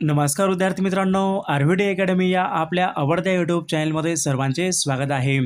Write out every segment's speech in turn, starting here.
नमस्कार विद्यार्थी मित्रांनो आर आरव्हीडी अकॅडमी या आपल्या आवडत्या यूट्यूब चॅनलमध्ये सर्वांचे स्वागत आहे.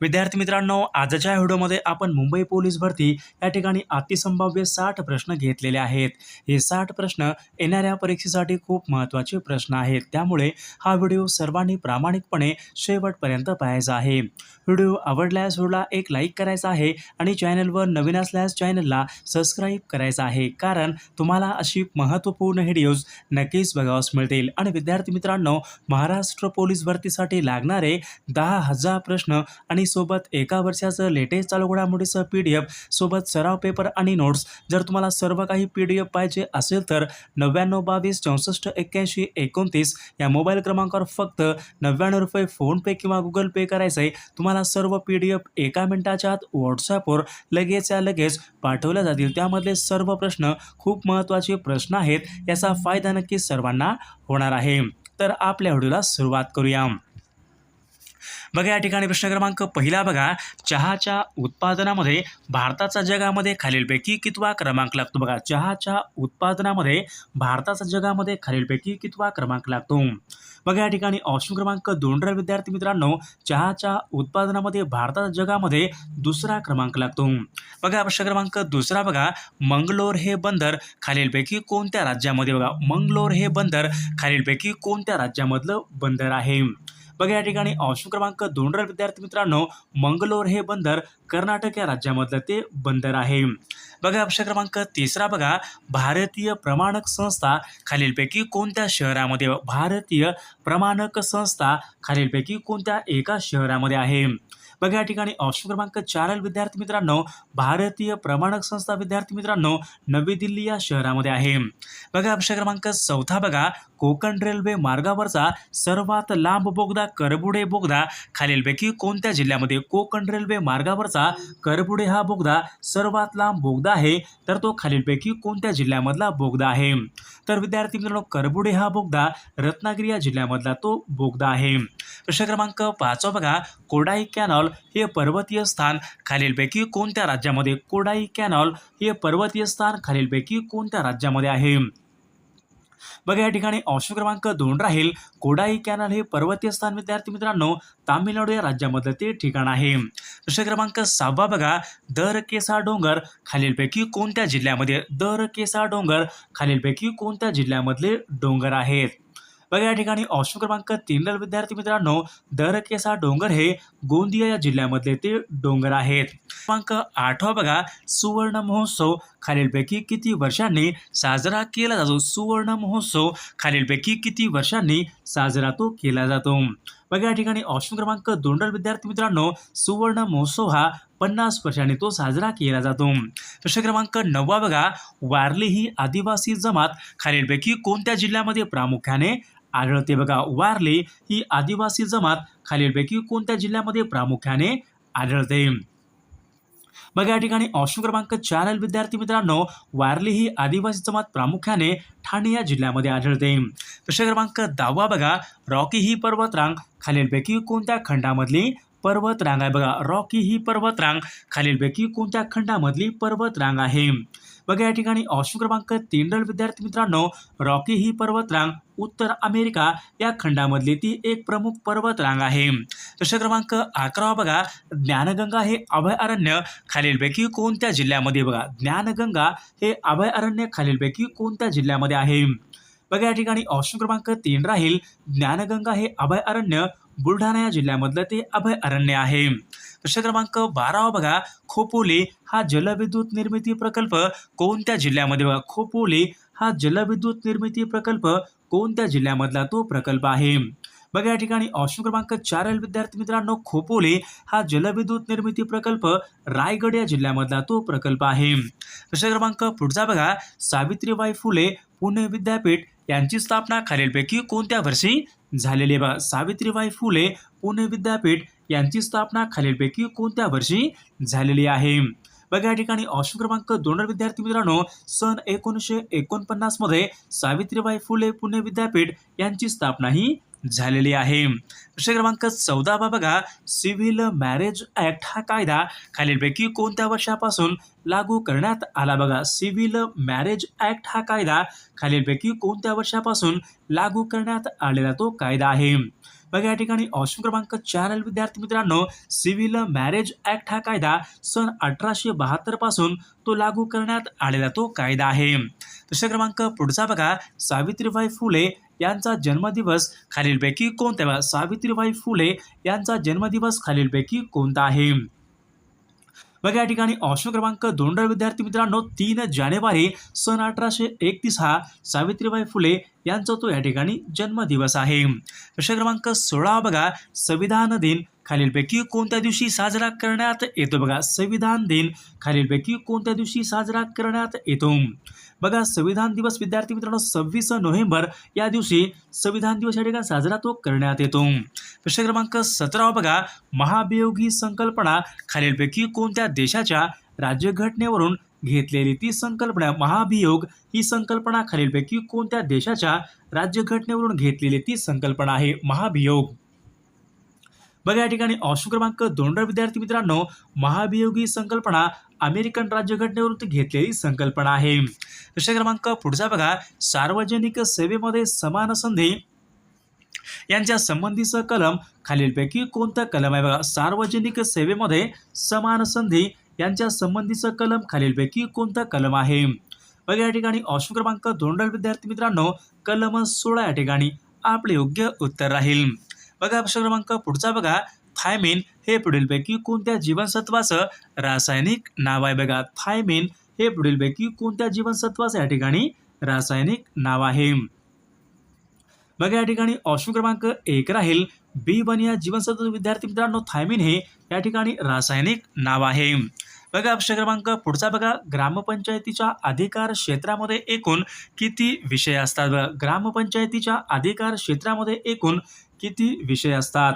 विद्यार्थी मित्रांनो आजच्या व्हिडिओमध्ये आपण मुंबई पोलीस भरती या ठिकाणी अतिसंभाव्य साठ प्रश्न घेतलेले आहेत. हे साठ प्रश्न येणाऱ्या परीक्षेसाठी खूप महत्त्वाचे प्रश्न आहेत. त्यामुळे हा व्हिडिओ सर्वांनी प्रामाणिकपणे शेवटपर्यंत पाहायचा आहे. व्हिडिओ आवडल्यास व्हिडिओला एक लाईक करायचा आहे आणि चॅनलवर नवीन असल्यास चॅनलला सबस्क्राईब करायचं आहे. कारण तुम्हाला अशी महत्त्वपूर्ण व्हिडिओज नक्कीच बघावास मिळतील. आणि विद्यार्थी मित्रांनो महाराष्ट्र पोलीस भरतीसाठी लागणारे दहा हजार प्रश्न आणि सोबत एका वर्षाचं लेटेस्ट चालू घडामोडीचं पी डी एफ सोबत सराव पेपर आणि नोट्स जर तुम्हाला सर्व काही पी डी एफ पाहिजे असेल तर नव्याण्णव बावीस चौसष्ट एक्क्याऐंशी एकोणतीस या मोबाईल क्रमांकावर फक्त नव्याण्णव रुपये फोनपे किंवा गुगल पे करायचं आहे तुम्हाला सर्व पी डी एफ एका मिनिटाच्या आत व्हॉट्सॲपवर लगेच या लगेच पाठवल्या जातील. त्यामधले सर्व प्रश्न खूप महत्त्वाचे प्रश्न आहेत याचा फायदा नक्की सर्वांना होणार आहे. तर आपल्या व्हिडिओला सुरुवात करूया. बघा या ठिकाणी प्रश्न क्रमांक पहिला बघा. चहाच्या उत्पादनामध्ये भारताचा जगामध्ये खालीलपैकी कितवा क्रमांक लागतो? बघा चहाच्या उत्पादनामध्ये भारताचा जगामध्ये खालीलपैकी कितवा क्रमांक लागतो? बघा या ठिकाणी ऑप्शन क्रमांक दोनरा विद्यार्थी मित्रांनो चहाच्या उत्पादनामध्ये भारताच्या जगामध्ये दुसरा क्रमांक लागतो. बघा प्रश्न क्रमांक दुसरा बघा. मंगलोर हे बंदर खालीलपैकी कोणत्या राज्यामध्ये? बघा मंगलोर हे बंदर खालीलपैकी कोणत्या राज्यामधलं बंदर आहे? बघा या ठिकाणी ऑप्शन क्रमांक दोनरा विद्यार्थी मित्रांनो मंगलोर हे बंदर कर्नाटक या राज्यामधलं ते बंदर आहे. बघा अंश क्रमांक तिसरा बघा भारतीय प्रमाणक संस्था खालीलपैकी कोणत्या शहरामध्ये भारतीय प्रमाणक संस्था खालीलपैकी कोणत्या एका शहरामध्ये आहे? बघा या ठिकाणी ऑप्शन क्रमांक चार विद्यार्थी मित्रांनो भारतीय प्रमाणक संस्था विद्यार्थी मित्रांनो नवी दिल्ली या शहरामध्ये आहे. बघा ऑप्शन क्रमांक चौथा बघा कोकण रेल्वे मार्गावरचा सर्वात लांब बोगदा करबुडे बोगदा खालीलपैकी कोणत्या जिल्ह्यामध्ये कोकण रेल्वे मार्गावरचा करबुडे हा बोगदा सर्वात लांब बोगदा आहे? तर तो खालीलपैकी कोणत्या जिल्ह्यामधला बोगदा आहे? तर विद्यार्थी मित्रांनो करबुडे हा बोगदा रत्नागिरी या जिल्ह्यामधला तो बोगदा आहे. प्रश्न क्रमांक पाचवा बघा. कोडाई कॅनॉल हे पर्वतीय स्थान खालीलपैकी कोणत्या राज्यामध्ये? कोडाई कॅनॉल हे पर्वतीय स्थान खालीलपैकी कोणत्या राज्यामध्ये आहे? बघा या ठिकाणी ऑप्शन क्रमांक दोन राहील. कोडाई कॅनल हे पर्वतीय स्थान विद्यार्थी मित्रांनो. तामिळनाडू या राज्यामधलं ते ठिकाण आहे. प्रश्न क्रमांक सहावा बघा. दर केसा डोंगर खालीलपैकी कोणत्या जिल्ह्यामध्ये? दर केसा डोंगर खालीलपैकी कोणत्या जिल्ह्यामधले डोंगर आहेत? बघा या ठिकाणी ऑप्शन क्रमांक तीनला विद्यार्थी मित्रांनो दरकेसा डोंगर हे गोंदिया या जिल्ह्यामधले ते डोंगर आहेत. क्रमांक आठवा बघा सुवर्ण महोत्सव खालीलपैकी किती वर्षांनी साजरा केला जातो? सुवर्ण महोत्सव खालीलपैकी किती वर्षांनी साजरा तो केला जातो? बघा या ठिकाणी ऑप्शन क्रमांक दोंडल विद्यार्थी मित्रांनो सुवर्ण महोत्सव हा पन्नास वर्षांनी तो साजरा केला जातो. प्रश्न क्रमांक नववा बघा वारली ही आदिवासी जमात खालीलपैकी कोणत्या जिल्ह्यामध्ये प्रामुख्याने आढळते बघा. वारली ही आदिवासी जमात खालीलपैकी कोणत्या जिल्ह्यामध्ये प्रामुख्याने आढळते? बघा या ठिकाणी ऑप्शन क्रमांक चार विद्यार्थी मित्रांनो वारली ही आदिवासी जमात प्रामुख्याने ठाणे या जिल्ह्यामध्ये आढळते. प्रश्न क्रमांक दहावा बघा. रॉकी ही पर्वतरांग खालीलपैकी कोणत्या खंडामधली पर्वतरांग आहे? बघा रॉकी ही पर्वतरांग खालीलपैकी कोणत्या खंडामधली पर्वतरांग आहे? बघा या ठिकाणी ऑप्शन क्रमांक तीन विद्यार्थी मित्रांनो रॉकी ही पर्वतरांग उत्तर अमेरिका या खंडामधली ती एक प्रमुख पर्वतरांग आहे. प्रश्न क्रमांक अकरावा बघा ज्ञानगंगा हे अभयारण्य खालीलपैकी कोणत्या जिल्ह्यामध्ये बघा? ज्ञानगंगा हे अभयारण्य खालीलपैकी कोणत्या जिल्ह्यामध्ये आहे? बघा या ठिकाणी ऑप्शन क्रमांक तीन राहील ज्ञानगंगा हे अभयारण्य बुलढाणा या जिल्ह्यामधलं ते अभयारण्य आहे. प्रश्न क्रमांक बारावा बघा खोपोली हा जलविद्युत निर्मिती प्रकल्प कोणत्या जिल्ह्यामध्ये बघा? खोपोली हा जलविद्युत निर्मिती प्रकल्प कोणत्या जिल्ह्यामधला तो प्रकल्प आहे? बघा या ठिकाणी ऑप्शन क्रमांक चार विद्यार्थी मित्रांनो. खोपोली हा जलविद्युत निर्मिती प्रकल्प रायगड या जिल्ह्यामधला तो प्रकल्प आहे. प्रश्न क्रमांक पुढचा बघा. सावित्रीबाई फुले पुणे विद्यापीठ यांची स्थापना खालीलपैकी कोणत्या वर्षी झालेली बघा? सावित्रीबाई फुले पुणे विद्यापीठ यांची स्थापना खालीलपैकी कोणत्या वर्षी झालेली आहे? बघा या ठिकाणी ऑप्शन क्रमांक दोन विद्यार्थी मित्रांनो सन एकोणीसशे एकोणपन्नासमध्ये सावित्रीबाई फुले पुणे विद्यापीठ यांची स्थापना ही झालेली आहे. प्रश्न क्रमांक चौदावा बघा सिव्हिल मॅरेज ॲक्ट हा कायदा खालीलपैकी कोणत्या वर्षापासून लागू करण्यात आला? बघा सिव्हिल मॅरेज ऍक्ट हा कायदा खालीलपैकी कोणत्या वर्षापासून लागू करण्यात आलेला तो कायदा आहे? बघा या ठिकाणी ऑप्शन क्रमांक चार विद्यार्थी मित्रांनो सिव्हिल मॅरेज ऍक्ट हा कायदा सन अठराशे बहात्तरपासून तो लागू करण्यात आलेला तो कायदा आहे. दुसरा क्रमांक पुढचा बघा सावित्रीबाई फुले यांचा जन्मदिवस खालीलपैकी कोणता सावित्रीबाई फुले यांचा जन्मदिवस खालीलपैकी कोणता आहे? बघा या ठिकाणी ऑप्शन क्रमांक दोन विद्यार्थी मित्रांनो तीन जानेवारी सन अठराशे एकतीस हा सावित्रीबाई फुले यांचा तो या ठिकाणी जन्मदिवस आहे. प्रश्न क्रमांक सोळा बघा संविधान दिन खालीलपैकी कोणत्या दिवशी साजरा करण्यात येतो? बघा संविधान दिन खालीलपैकी कोणत्या दिवशी साजरा करण्यात येतो? बघा संविधान दिवस विद्यार्थी मित्रांनो सव्वीस नोव्हेंबर या दिवशी संविधान दिवस या ठिकाणी साजरा तो करण्यात येतो. प्रश्न क्रमांक सतरा बघा महाभियोग ही संकल्पना खालीलपैकी कोणत्या देशाच्या राज्यघटनेवरून घेतलेली ती संकल्पना महाभियोग ही संकल्पना खालीलपैकी कोणत्या देशाच्या राज्यघटनेवरून घेतलेली ती संकल्पना आहे महाभियोग. बघा या ठिकाणी ऑप्शन क्रमांक दोन विद्यार्थी मित्रांनो महाभियोगी संकल्पना अमेरिकन राज्यघटनेवरून घेतलेली संकल्पना आहे. प्रश्न क्रमांक पुढचा बघा सार्वजनिक सेवेमध्ये समान संधी यांच्या संबंधीचं कलम खालीलपैकी कोणतं कलम आहे बघा सार्वजनिक सेवेमध्ये समान संधी यांच्या संबंधीचं कलम खालीलपैकी कोणतं कलम आहे? बघा या ठिकाणी ऑप्शन क्रमांक दोन विद्यार्थी मित्रांनो कलम सोळा या ठिकाणी आपले योग्य उत्तर राहील. बघा प्रश्न क्रमांक पुढचा बघा. थायमिन हे पुढीलपैकी कोणत्या जीवनसत्वाचं रासायनिक नाव आहे बघा. थायमिन हे पुढीलपैकी कोणत्या जीवनसत्वाचं या ठिकाणी रासायनिक नाव आहे? बघा या ठिकाणी ऑप्शन क्रमांक एक राहील. बी वन या जीवनसत्व विद्यार्थी मित्रांनो थायमिन हे या ठिकाणी रासायनिक नाव आहे. बघा प्रश्न क्रमांक पुढचा बघा. ग्रामपंचायतीच्या अधिकार क्षेत्रामध्ये एकूण किती विषय असतात ग्रामपंचायतीच्या अधिकार क्षेत्रामध्ये एकूण किती विषय असतात?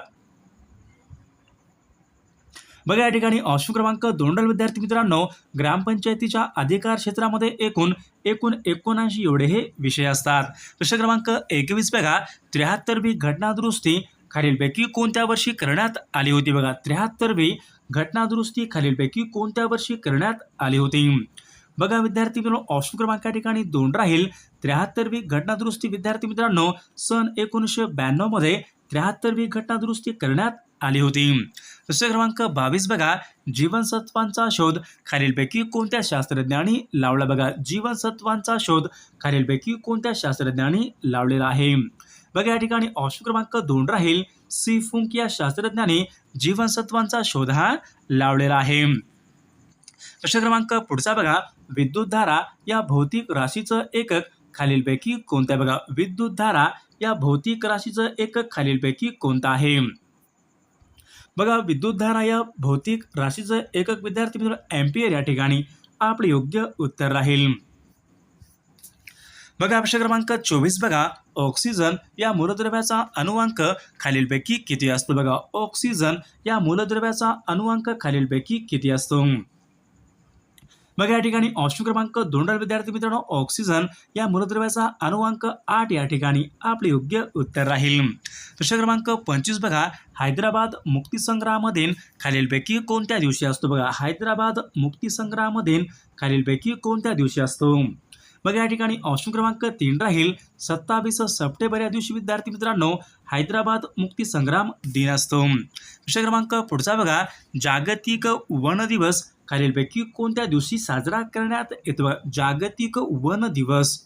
बघा या ठिकाणी ऑप्शन क्रमांक दोन विद्यार्थी मित्रांनो ग्रामपंचायतीच्या अधिकार क्षेत्रामध्ये एकूण एकूण एकोणऐंशी एवढे हे विषय असतात. प्रश्न क्रमांक एकवीस बघा. त्र्याहत्तरवी घटनादुरुस्ती खालीलपैकी कोणत्या वर्षी करण्यात आली होती बघा? त्र्याहत्तरवी घटनादुरुस्ती खालीलपैकी कोणत्या वर्षी करण्यात आली होती? बघा विद्यार्थी मित्रांनो ऑप्शन क्रमांक या ठिकाणी दोन राहील. त्र्याहत्तरवी घटनादुरुस्ती विद्यार्थी मित्रांनो सन एकोणीसशे ब्याण्णवमध्ये त्र्याहत्तरवी घटनादुरुस्ती करण्यात आली होती. प्रश्न क्रमांक बावीस बघा जीवनसत्वांचा शोध. खालीलपैकी कोणत्या शास्त्रज्ञांनी लावला बघा जीवनसत्वांचा शोध. खालीलपैकी कोणत्या शास्त्रज्ञांनी लावलेला आहे? बघा या ठिकाणी ऑप्शन क्रमांक दोन राहील. सी फुंक या शास्त्रज्ञाने जीवनसत्वांचा शोध हा लावलेला आहे. प्रश्न क्रमांक पुढचा बघा विद्युतधारा या भौतिक राशीचं एकक. खालीलपैकी कोणत्या बघा विद्युतधारा या भौतिक राशीचं एकक खालीलपैकी कोणतं आहे? बघा विद्युतधारा या भौतिक राशीचं एकक विद्यार्थी मित्र एम्पियर या ठिकाणी आपले योग्य उत्तर राहील. बघा प्रश्न क्रमांक चोवीस बघा ऑक्सिजन या मूलद्रव्याचा अनुवांक खालीलपैकी किती असतो? बघा ऑक्सिजन या मूलद्रव्याचा अनुवांक खालीलपैकी किती असतो? मग या ठिकाणी ऑप्शन क्रमांक दोन विद्यार्थी मित्रांनो ऑक्सिजन या मूलद्रव्याचा अनुवांक आठ या ठिकाणी आपले योग्य उत्तर राहील. प्रश्न क्रमांक पंचवीस बघा. हैदराबाद मुक्तीसंग्रामधीन खालीलपैकी कोणत्या दिवशी असतो बघा? हैदराबाद मुक्तीसंग्रामधीन खालीलपैकी कोणत्या दिवशी असतो? मग या ठिकाणी ऑप्शन क्रमांक तीन राहील. सत्तावीस सप्टेंबर या दिवशी विद्यार्थी मित्रांनो हैदराबाद मुक्ती संग्राम दिन असतो. प्रश्न क्रमांक पुढचा बघा. जागतिक वन दिवस खालीलपैकी कोणत्या दिवशी साजरा करण्यात येतो? जागतिक वन दिवस.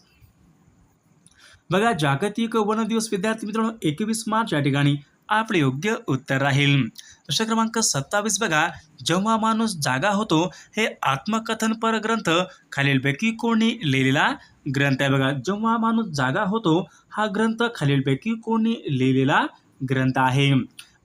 बघा जागतिक वन दिवस विद्यार्थी मित्रांनो एकवीस मार्च या ठिकाणी आपले योग्य उत्तर राहील. प्रश्न क्रमांक सत्तावीस बघा. जेव्हा माणूस जागा होतो हे आत्मकथनपर ग्रंथ खालीलपैकी कोणी लिहिलेला ग्रंथ आहे. बघा जेव्हा माणूस जागा होतो हा ग्रंथ खालीलपैकी कोणी लिहिलेला ग्रंथ आहे.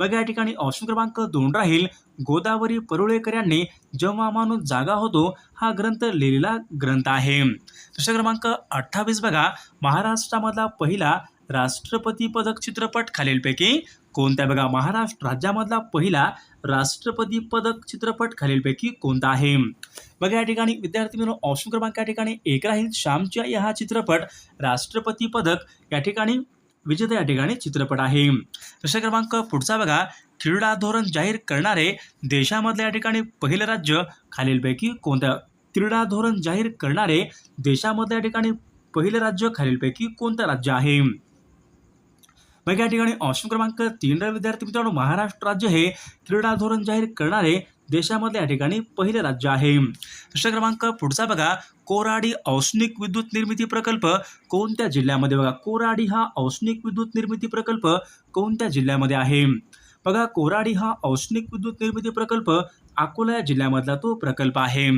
बघा या ठिकाणी ऑप्शन क्रमांक दोन राहील. गोदावरी परुळेकर यांनी जेव्हा माणूस जागा होतो हा ग्रंथ लिहिलेला ग्रंथ आहे. प्रश्न क्रमांक अठ्ठावीस बघा. महाराष्ट्रामधला पहिला राष्ट्रपती पदक चित्रपट खालीलपैकी कोणता बघा? महाराष्ट्र राज्यामधला पहिला राष्ट्रपती पदक चित्रपट खालीलपैकी कोणता आहे? बघा या ठिकाणी विद्यार्थी मित्रांनो ऑप्शन क्रमांक या ठिकाणी एक राहील. श्यामच्या आई हा चित्रपट राष्ट्रपती पदक या ठिकाणी विजेता या ठिकाणी चित्रपट आहे. प्रश्न क्रमांक पुढचा बघा. क्रीडा धोरण जाहीर करणारे देशामधल्या या ठिकाणी पहिलं राज्य खालीलपैकी कोणत्या क्रीडा धोरण जाहीर करणारे देशामधल्या या ठिकाणी पहिले राज्य खालीलपैकी कोणतं राज्य आहे? मग या ठिकाणी ऑप्शन क्रमांक तीन विद्यार्थी मित्रांनो महाराष्ट्र राज्य हे क्रीडा धोरण जाहीर करणारे देशामध्ये या ठिकाणी पहिले राज्य आहे. प्रश्न क्रमांक पुढचा बघा. कोराडी औष्णिक विद्युत निर्मिती प्रकल्प कोणत्या जिल्ह्यामध्ये बघा? कोराडी हा औष्णिक विद्युत निर्मिती प्रकल्प कोणत्या जिल्ह्यामध्ये आहे? बघा कोराडी हा औष्णिक विद्युत निर्मिती प्रकल्प अकोला या जिल्ह्यामधला तो प्रकल्प आहे.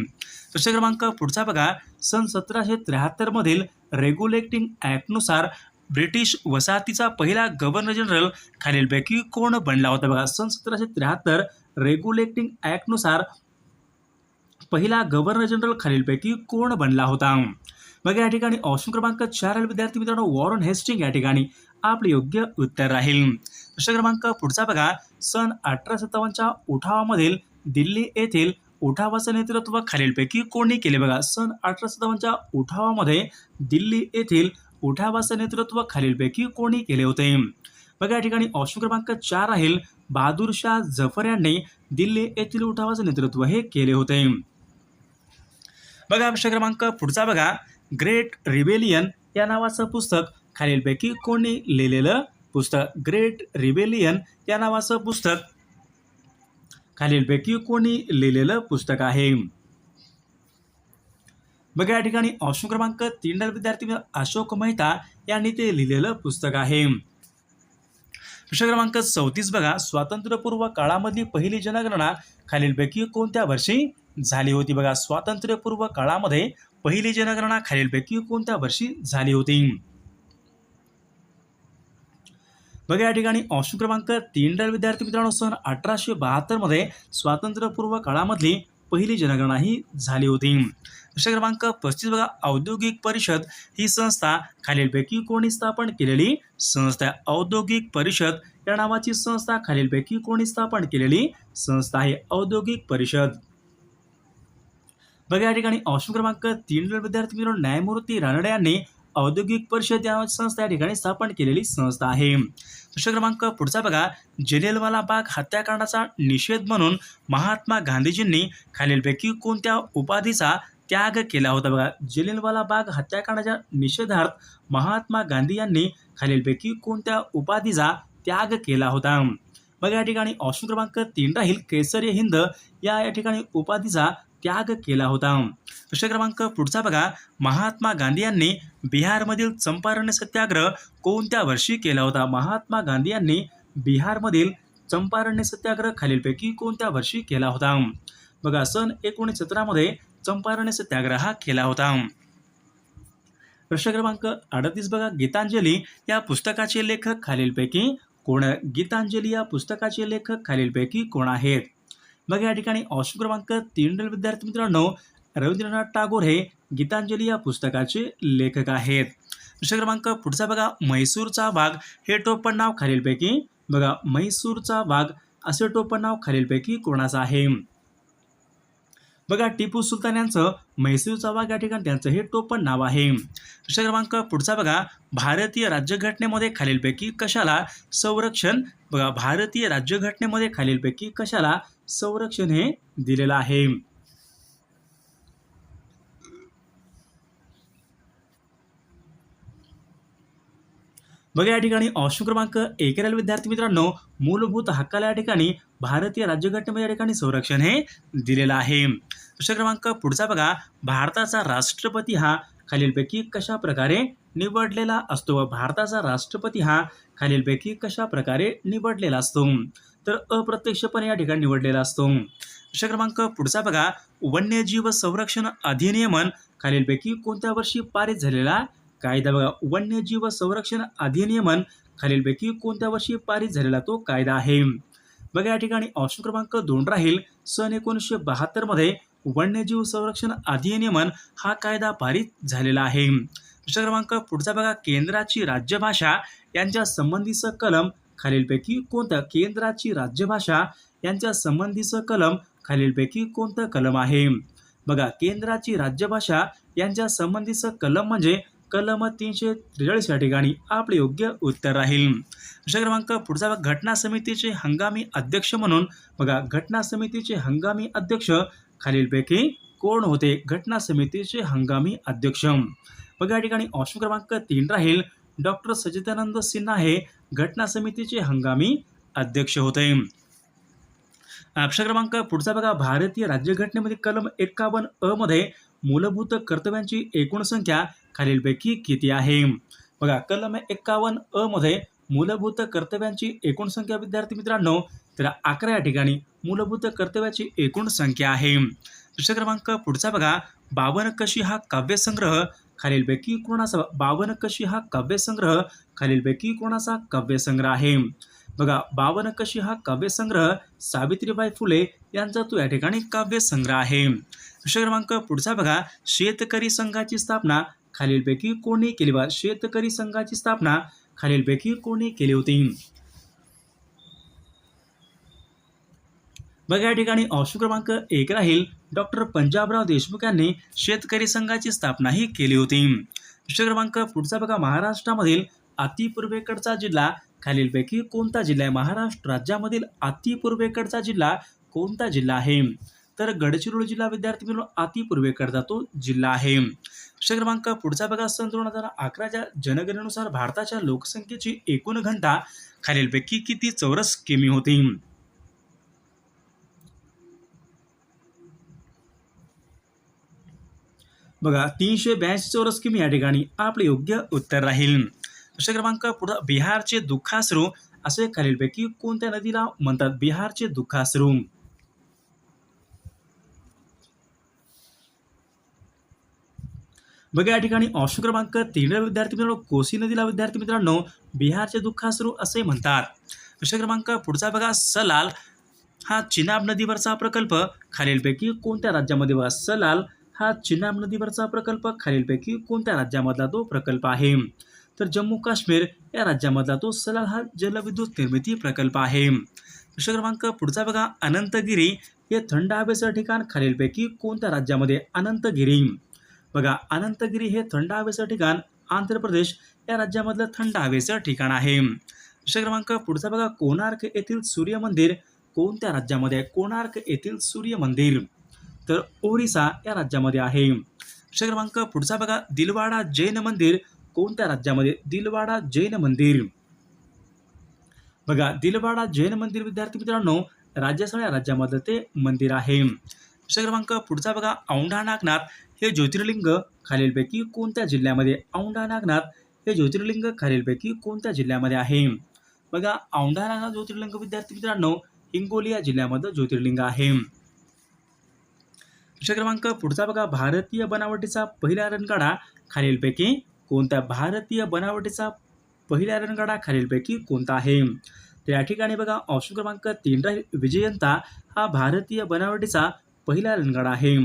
प्रश्न क्रमांक पुढचा बघा. सन सतराशे त्र्याहत्तर मधील रेग्युलेटिंग ॲक्टनुसार ब्रिटिश वसाहतीचा पहिला गव्हर्नर जनरल खालीलपैकी कोण बनला होता? बघा सन सतराशे त्र्याहत्तर रेग्युलेटिंग ॲक्टनुसार पहिला गव्हर्नर जनरल खालीलपैकी कोण बनला होता? मग या ठिकाणी ऑप्शन क्रमांक चार विद्यार्थी मित्रांनो वॉरन हेस्टिंग या ठिकाणी आपले योग्य उत्तर राहील. प्रश्न क्रमांक पुढचा बघा. सन अठरा सत्तावन्नच्या उठावामधील दिल्ली येथील उठावाचं नेतृत्व खालीलपैकी कोणी केले बघा? सन अठरा सत्तावन्नच्या उठावामध्ये दिल्ली येथील उठावाचं नेतृत्व खालीलपैकी कोणी केले होते? बघा या ठिकाणी ऑप्शन क्रमांक चार राहील. बहादूरशाह जफर यांनी दिल्ली येथील उठावाचं नेतृत्व हे केले होते. बघा प्रश्न क्रमांक पुढचा बघा. ग्रेट रिबेलियन या नावाचं पुस्तक खालीलपैकी कोणी लिहिलेलं पुस्तक? ग्रेट रिबेलियन या नावाचं पुस्तक खालीलपैकी कोणी लिहिलेलं पुस्तक आहे. बघा या ठिकाणी ऑप्शन क्रमांक तीन विद्यार्थी अशोक मेहता यांनी ते लिहिलेलं पुस्तक आहे. प्रश्न क्रमांक चौतीस बघा. स्वातंत्र्यपूर्व काळामधली पहिली जनगणना खालीलपैकी कोणत्या वर्षी झाली होती बघा? स्वातंत्र्यपूर्व काळामध्ये पहिली जनगणना खालीलपैकी कोणत्या वर्षी झाली होती? बघा या ठिकाणी ऑप्शन क्रमांक तीन डर विद्यार्थी मित्रांनो सन अठराशे बहात्तरमध्ये स्वातंत्र्यपूर्व काळामधली पहिली जनगणना ही झाली होती. प्रश्न क्रमांक पस्तीस बघा. औद्योगिक परिषद ही संस्था खालीलपैकी कोणी स्थापन केलेली? संस्था औद्योगिक परिषद या नावाची संस्था खालीलपैकी कोणी स्थापन केलेली? संस्था आहे औद्योगिक परिषद. बघा या ठिकाणी ऑप्शन क्रमांक तीन विद्यार्थी मित्रांनो न्यायमूर्ती रानडे यांनी औद्योगिक परिषद या संस्था या ठिकाणी स्थापन केलेली संस्था आहे. प्रश्न क्रमांक पुढचा बघा. जलियनवाला बाग हत्याकांडाचा निषेध म्हणून महात्मा गांधीजींनी खालीलपैकी कोणत्या उपाधीचा त्याग केला होता. बघा जलियनवाला बाग हत्याकांडाच्या निषेधार्थ महात्मा गांधी यांनी खालीलपैकी कोणत्या उपाधीचा त्याग केला होता? मग या ठिकाणी ऑप्शन क्रमांक तीन राहील. केसरी हिंद या या ठिकाणी उपाधीचा त्याग केला होता. प्रश्न क्रमांक पुढचा बघा. महात्मा गांधी यांनी बिहारमधील चंपारण्य सत्याग्रह कोणत्या वर्षी केला होता? महात्मा गांधी यांनी बिहारमधील चंपारण्य सत्याग्रह खालीलपैकी कोणत्या वर्षी केला होता? बघा सन एकोणीस सतरामध्ये चंपारण्य सत्याग्रह हा केला होता. प्रश्न क्रमांक अडतीस बघा. गीतांजली या पुस्तकाचे लेखक खालीलपैकी कोण गीतांजली या पुस्तकाचे लेखक खालीलपैकी कोण आहेत? मग या ठिकाणी ऑप्शन क्रमांक तीन विद्यार्थी मित्रांनो रवींद्रनाथ टागोर हे गीतांजली या पुस्तकाचे लेखक आहेत. प्रश्न क्रमांक पुढचा बघा. म्हैसूरचा वाघ हे टोपण नाव खालीलपैकी बघा. म्हैसूरचा वाघ असे टोपण नाव खालीलपैकी कोणाचं आहे? बघा टिपू सुलतान यांचं म्हैसूर चवाग या ठिकाणी त्यांचं हे टोपण नाव आहे. प्रश्न क्रमांक पुढचा बघा भारतीय राज्यघटनेमध्ये खालीलपैकी कशाला संरक्षण बघा भारतीय राज्यघटनेमध्ये खालीलपैकी कशाला संरक्षण हे दिलेलं आहे? बघा या ठिकाणी ऑप्शन क्रमांक एकेला विद्यार्थी मित्रांनो. मूलभूत हक्काला या ठिकाणी भारतीय राज्यघटनेमध्ये या ठिकाणी संरक्षण हे दिलेलं आहे. प्रश्न क्रमांक पुढचा बघा भारताचा राष्ट्रपती हा खालीलपैकी कशा प्रकारे निवडलेला असतो? व भारताचा राष्ट्रपती हा खालीलपैकी कशा प्रकारे निवडलेला असतो? तर अप्रत्यक्षपणे या ठिकाणी निवडलेला असतो. प्रश्न क्रमांक पुढचा बघा वन्यजीव संरक्षण अधिनियमन खालीलपैकी कोणत्या वर्षी पारित झालेला कायदा बघा वन्यजीव संरक्षण अधिनियमन खालीलपैकी कोणत्या वर्षी पारित झालेला तो कायदा आहे? बघा या ठिकाणी ऑप्शन क्रमांक दोन राहील. सन एकोणीसशे बहात्तरमध्ये वन्यजीव संरक्षण अधिनियमन हा कायदा पारित झालेला आहे. प्रश्न क्रमांक पुढचा बघा केंद्राची राज्यभाषा यांच्या संबंधीचं कलम खालीलपैकी कोणतं? केंद्राची राज्यभाषा यांच्या संबंधीचं कलम खालीलपैकी कोणतं कलम आहे? बघा केंद्राची राज्यभाषा यांच्या संबंधीचं कलम म्हणजे कलम तीनशे त्रेचाळीस या ठिकाणी आपले योग्य उत्तर राहील. प्रश्न क्रमांक पुढचा भाग घटना समितीचे हंगामी अध्यक्ष म्हणून बघा घटना समितीचे हंगामी अध्यक्ष खालीलपैकी कोण होते? घटना समितीचे हंगामी अध्यक्ष. बघा या ठिकाणी ऑप्शन क्रमांक तीन राहील. डॉक्टर सचिदानंद सिन्हा हे घटना समितीचे हंगामी अध्यक्ष होते. ऑप्शन क्रमांक पुढचा बघा भारतीय राज्यघटनेमध्ये कलम एक्कावन्न अ मध्ये मूलभूत कर्तव्यांची एकूण संख्या खालीलपैकी किती आहे? बघा कलम एक्कावन्न अ मध्ये मूलभूत कर्तव्यांची एकूण संख्या विद्यार्थी मित्रांनो तर अकरा या ठिकाणी मूलभूत कर्तव्याची एकूण संख्या आहे. दुसरा क्रमांक पुढचा बघा. बावन कशी हा काव्यसंग्रह? खालीलपैकी कोणाचा बावन कशी हा काव्यसंग्रह? खालीलपैकी कोणाचा काव्यसंग्रह आहे? बघा बावन कशी हा काव्यसंग्रह? सावित्रीबाई फुले यांचा तो या ठिकाणी काव्यसंग्रह आहे. दुसरा क्रमांक पुढचा बघा. शेतकरी संघाची स्थापना खालीलपैकी कोणी केली बा? शेतकरी संघाची स्थापना खालीलपैकी कोणी केली होती? बघा या ठिकाणी ऑप्शन क्रमांक एक राहील. डॉक्टर पंजाबराव देशमुख यांनी शेतकरी संघाची स्थापनाही केली होती. प्रश्न क्रमांक पुढचा बघा महाराष्ट्रामधील अतिपूर्वेकडचा जिल्हा. खालीलपैकी कोणता जिल्हा आहे? महाराष्ट्र राज्यामधील अतिपूर्वेकडचा जिल्हा कोणता जिल्हा आहे? तर गडचिरोली जिल्हा विद्यार्थी मिळून अतिपूर्वेकडचा तो जिल्हा आहे प्रश्न क्रमांक पुढचा बघा सन दोन हजार अकराच्या जनगणनेनुसार भारताच्या लोकसंख्येची एकूण घनता खालीलपैकी किती चौरस किमी होती? बघा तीनशे ब्याऐंशी चौरस किमी या ठिकाणी आपले योग्य उत्तर राहील. प्रश्न क्रमांक पुढे बिहारचे दुःखासरू असे खालीलपैकी कोणत्या नदीला म्हणतात बिहारचे दुःखाश्रू? बघा या ठिकाणी ऑप्शन क्रमांक तीन विद्यार्थी मित्रांनो कोसी नदीला विद्यार्थी मित्रांनो बिहारचे दुःखासरू असे म्हणतात. प्रश्न क्रमांक पुढचा बघा सलाल हा चिनाब नदीवरचा प्रकल्प खालीलपैकी कोणत्या राज्यामध्ये बघा सलाल हा चिनाब नदीवरचा प्रकल्प खालीलपैकी कोणत्या राज्यामधला तो प्रकल्प आहे? तर जम्मू काश्मीर या राज्यामधला तो सलाल हा जलविद्युत निर्मिती प्रकल्प आहे. प्रश्न क्रमांक पुढचा बघा अनंतगिरी हे थंड हवेचं ठिकाण खालीलपैकी कोणत्या राज्यामध्ये? अनंतगिरी. बघा अनंतगिरी हे थंड हवेचं ठिकाण आंध्र प्रदेश या राज्यामधलं थंड हवेचं ठिकाण आहे. प्रश्न क्रमांक पुढचा बघा कोणार्क येथील सूर्य मंदिर. कोणत्या राज्यामध्ये आहे? कोणार्क येथील सूर्य मंदिर. तर ओरिसा या राज्यामध्ये आहे. प्रश्न क्रमांक पुढचा बघा दिलवाडा जैन मंदिर. कोणत्या राज्यामध्ये दिलवाडा जैन मंदिर. बघा दिलवाडा जैन मंदिर विद्यार्थी मित्रांनो राज्यासह या राज्यामधलं ते मंदिर आहे. प्रश्न क्रमांक पुढचा बघा औंढा नागनाथ. हे ज्योतिर्लिंग खालीलपैकी कोणत्या जिल्ह्यामध्ये? औंढा नागनाथ हे ज्योतिर्लिंग खालीलपैकी कोणत्या जिल्ह्यामध्ये आहे? बघा औंढा नागनाथ ज्योतिर्लिंग विद्यार्थी मित्रांनो हिंगोली या जिल्ह्यामध्ये ज्योतिर्लिंग आहे. प्रश्न क्रमांक पुढचा बघा भारतीय बनावटीचा पहिला रणगाडा खालीलपैकी कोणत्या? भारतीय बनावटीचा पहिला रणगाडा खालीलपैकी कोणता आहे? तर या ठिकाणी बघा ऑप्शन क्रमांक तीन राहील. विजयंता हा भारतीय बनावटीचा पहिला रणगाडा आहे.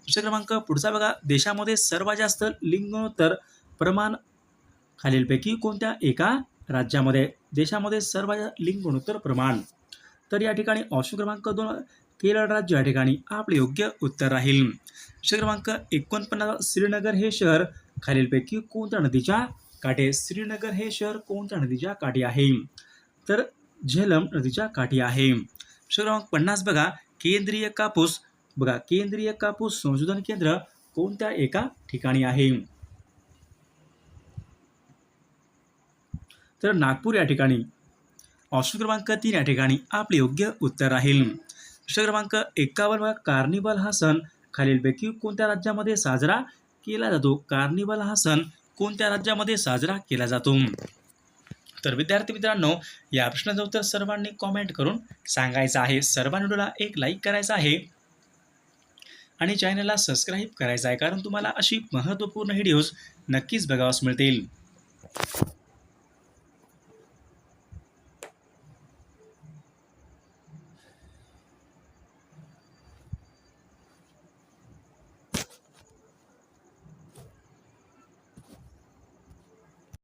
दुसरा क्रमांक पुढचा बघा. देशामध्ये सर्वात जास्त लिंगोत्तर प्रमाण खालीलपैकी कोणत्या? एका राज्यामध्ये. देशामध्ये सर्वात लिंगोत्तर प्रमाण. तर या ठिकाणी ऑप्शन क्रमांक दोन केरळ राज्य या ठिकाणी आपले योग्य उत्तर राहील. दुसरा क्रमांक एकोणपन्नास श्रीनगर हे शहर खालीलपैकी कोणत्या नदीच्या काठी श्रीनगर हे शहर कोणत्या नदीच्या काठी आहे? तर झेलम नदीच्या काठी आहे. दुसरा क्रमांक पन्नास बघा. केंद्रीय कापूस बघा केंद्रीय कापूस संशोधन केंद्र कोणत्या एका ठिकाणी आहे? तर नागपूर या ठिकाणी. ऑप्शन क्रमांक तीन या ठिकाणी आपले योग्य उत्तर राहील प्रश्न क्रमांक एकावन्न कार्निवल हा सण खालीलपैकी कोणत्या राज्यामध्ये साजरा केला जातो? कार्निवल हा सण कोणत्या राज्यामध्ये साजरा केला जातो? तर विद्यार्थी मित्रांनो या प्रश्नाचं उत्तर सर्वांनी कॉमेंट करून सांगायचं आहे. सर्वांनी एक लाईक करायचा आहे. आणि चॅनलला सबस्क्राईब करायचं आहे. कारण तुम्हाला अशी महत्त्वपूर्ण व्हिडिओज नक्कीच बघावास मिळतील.